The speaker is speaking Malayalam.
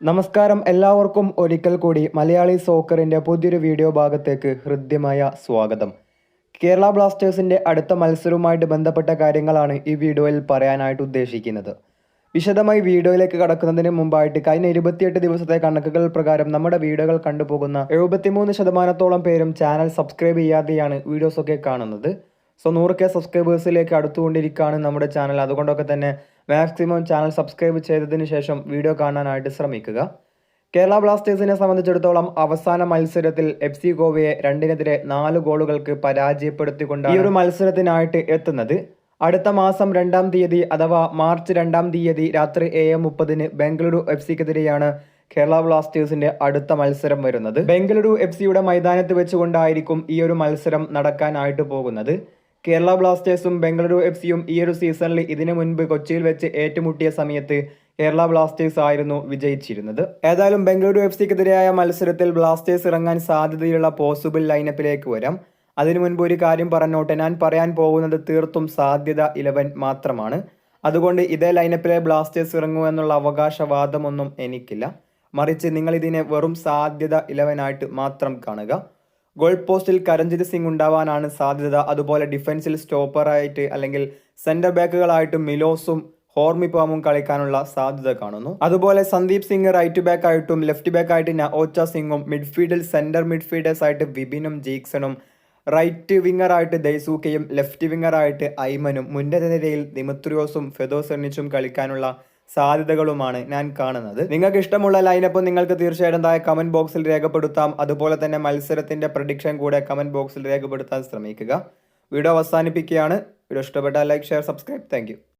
നമസ്കാരം എല്ലാവർക്കും ഒരിക്കൽ കൂടി മലയാളി സോക്കറിന്റെ പുതിയൊരു വീഡിയോ ഭാഗത്തേക്ക് ഹൃദ്യമായ സ്വാഗതം. കേരള ബ്ലാസ്റ്റേഴ്സിന്റെ അടുത്ത മത്സരവുമായിട്ട് ബന്ധപ്പെട്ട കാര്യങ്ങളാണ് ഈ വീഡിയോയിൽ പറയാനായിട്ട് ഉദ്ദേശിക്കുന്നത്. വിശദമായി വീഡിയോയിലേക്ക് കടക്കുന്നതിന് മുമ്പായിട്ട് കഴിഞ്ഞ ഇരുപത്തിയെട്ട് ദിവസത്തെ കണക്കുകൾ പ്രകാരം നമ്മുടെ വീഡിയോകൾ കണ്ടുപോകുന്ന എഴുപത്തിമൂന്ന് ശതമാനത്തോളം പേരും ചാനൽ സബ്സ്ക്രൈബ് ചെയ്യാതെയാണ് വീഡിയോസൊക്കെ കാണുന്നത്. സോ നൂറ് കെ സബ്സ്ക്രൈബേഴ്സിലേക്ക് അടുത്തുകൊണ്ടിരിക്കുകയാണ് നമ്മുടെ ചാനൽ. അതുകൊണ്ടൊക്കെ തന്നെ മാക്സിമം ചാനൽ സബ്സ്ക്രൈബ് ചെയ്തതിന് ശേഷം വീഡിയോ കാണാനായിട്ട് ശ്രമിക്കുക. കേരള ബ്ലാസ്റ്റേഴ്സിനെ സംബന്ധിച്ചിടത്തോളം അവസാന മത്സരത്തിൽ എഫ് സി ഗോവയെ രണ്ടിനെതിരെ നാല് ഗോളുകൾക്ക് പരാജയപ്പെടുത്തിക്കൊണ്ട് ഈ ഒരു മത്സരത്തിനായിട്ട് എത്തുന്നത്. അടുത്ത മാസം രണ്ടാം തീയതി അഥവാ മാർച്ച് രണ്ടാം തീയതി രാത്രി ഏഴ് മുപ്പതിന് ബംഗളൂരു എഫ് സിക്കെതിരെയാണ് കേരള ബ്ലാസ്റ്റേഴ്സിന്റെ അടുത്ത മത്സരം വരുന്നത്. ബംഗളൂരു എഫ് സിയുടെ മൈതാനത്ത് വെച്ചുകൊണ്ടായിരിക്കും ഈ ഒരു മത്സരം നടക്കാനായിട്ട് പോകുന്നത്. കേരള ബ്ലാസ്റ്റേഴ്സും ബംഗളൂരു എഫ് സിയും ഈ ഒരു സീസണിൽ ഇതിനു മുൻപ് കൊച്ചിയിൽ വെച്ച് ഏറ്റുമുട്ടിയ സമയത്ത് കേരള ബ്ലാസ്റ്റേഴ്സ് ആയിരുന്നു വിജയിച്ചിരുന്നത്. ഏതായാലും ബംഗളൂരു എഫ് സിക്കെതിരായ മത്സരത്തിൽ ബ്ലാസ്റ്റേഴ്സ് ഇറങ്ങാൻ സാധ്യതയുള്ള പോസിബിൾ ലൈനപ്പിലേക്ക് വരാം. അതിനു മുൻപ് ഒരു കാര്യം പറഞ്ഞോട്ടെ. ഞാൻ പറയാൻ പോകുന്നത് തീർത്തും സാധ്യത ഇലവൻ മാത്രമാണ്. അതുകൊണ്ട് ഇതേ ലൈനപ്പിലെ ബ്ലാസ്റ്റേഴ്സ് ഇറങ്ങൂ എന്നുള്ള അവകാശവാദമൊന്നും എനിക്കില്ല. മറിച്ച് നിങ്ങൾ ഇതിനെ വെറും സാധ്യത ഇലവനായിട്ട് മാത്രം കാണുക. ഗോൾ പോസ്റ്റിൽ കരഞ്ജിത് സിംഗ് ഉണ്ടാവാനാണ് സാധ്യത. അതുപോലെ ഡിഫൻസിൽ സ്റ്റോപ്പറായിട്ട് അല്ലെങ്കിൽ സെന്റർ ബാക്കുകളായിട്ട് മിലോസും ഹോർമിപ്പാമും കളിക്കാനുള്ള സാധ്യത കാണുന്നു. അതുപോലെ സന്ദീപ് സിംഗ് റൈറ്റ് ബാക്ക് ആയിട്ടും ലെഫ്റ്റ് ബാക്ക് ആയിട്ട് നഓച്ച സിംഗും മിഡ്ഫീൽഡിൽ സെന്റർ മിഡ്ഫീൽഡേഴ്സ് ആയിട്ട് വിപിനും ജീക്സണും റൈറ്റ് വിങ്ങറായിട്ട് ദൈസൂക്കയും ലെഫ്റ്റ് വിങ്ങറായിട്ട് ഐമനും മുന്നേ നിരയിൽ ദിമിത്രിയോസും കളിക്കാനുള്ള സാധ്യതകളുമാണ് ഞാൻ കാണുന്നത്. നിങ്ങൾക്ക് ഇഷ്ടമുള്ള ലൈനപ്പ് നിങ്ങൾക്ക് തീർച്ചയായിട്ടും താഴെ കമന്റ് ബോക്സിൽ രേഖപ്പെടുത്താം. അതുപോലെ തന്നെ മത്സരത്തിന്റെ പ്രഡിക്ഷൻ കൂടെ കമന്റ് ബോക്സിൽ രേഖപ്പെടുത്താൻ ശ്രമിക്കുക. വീഡിയോ അവസാനിപ്പിക്കുകയാണ്. വീഡിയോ ഇഷ്ടപ്പെട്ടാൽ ലൈക്ക് ഷെയർ സബ്സ്ക്രൈബ് താങ്ക്